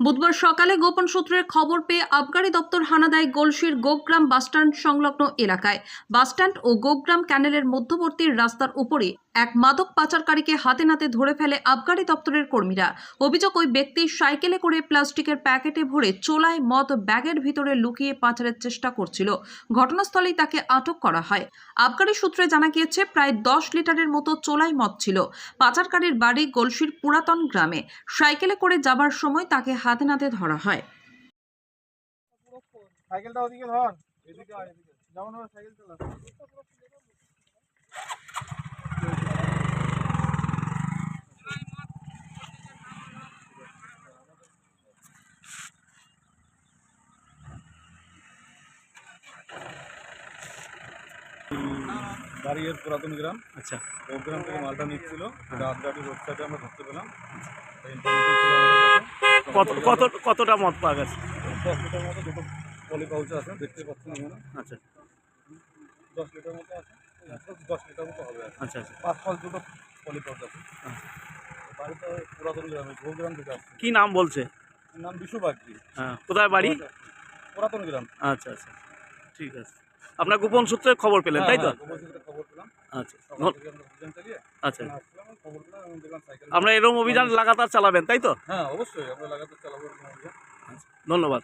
বুধবার সকালে গোপন সূত্রের খবর পেয়ে আবগারি দপ্তর হানা দেয় গলসির গোগ্রাম বাসস্ট্যান্ড সংলগ্ন এলাকায়। বাসস্ট্যান্ড ও গোগ্রাম ক্যানেলের মধ্যবর্তী রাস্তার উপরে এক মাদক পাচারকারীকে হাতে নাতে ধরে ফেলে আবগারি দপ্তরের কর্মীরা। অভিযোগ, ওই ব্যক্তি সাইকেলে করে প্লাস্টিকের প্যাকেটে ভরে চোলায় মদ ব্যাগের ভিতরে লুকিয়ে পাচারের চেষ্টা করছিল। ঘটনাস্থলেই তাকে আটক করা হয়। আবগারি সূত্রে জানা গিয়েছে, প্রায় দশ লিটারের মতো চোলায় মদ ছিল। পাচারকারীর বাড়ি গলসির পুরাতন গ্রামে। সাইকেলে করে যাবার সময় তাকে হাতে নাতে ধরা হয়। সাইকেলটা ওদিকে ধর এদিকে আয় এদিকে যেমন সাইকেল চালা বাড়ির পুরাতন গ্রাম। আচ্ছা। ও গ্রাম থেকে মালটা নিচ্ছিল। রাত গাড়ি রোড সাইডে আমরা ধরতে পেলাম তো ইনফরমেশন ছিল আমাদের কাছে কত কত কতটা মদ পাওয়া গেছে? দশ লিটার মতো দুটো পলি পাউচ আছে দেখতে পাচ্ছেন এখানে আচ্ছা। দশ লিটার মতো আছে দশ লিটার মতো হবে কি। আচ্ছা আচ্ছা। পাঁচ পাঁচ দুটো পলি পাউচ আছে বাড়িতে পুরাতন গ্রামে থেকে আসছে কি নাম বলছে? নাম বিশু হ্যাঁ কোথায় বাড়ি? পুরাতন গ্রাম। আচ্ছা আচ্ছা। ঠিক আছে। আপনার গোপন সূত্রে খবর পেলেন তাই তো? আচ্ছা। আচ্ছা। আমরা এরকম অভিযান লাগাতার চালাবেন তাই তো? হ্যাঁ অবশ্যই আমরা লাগাতার চালাবো ধন্যবাদ।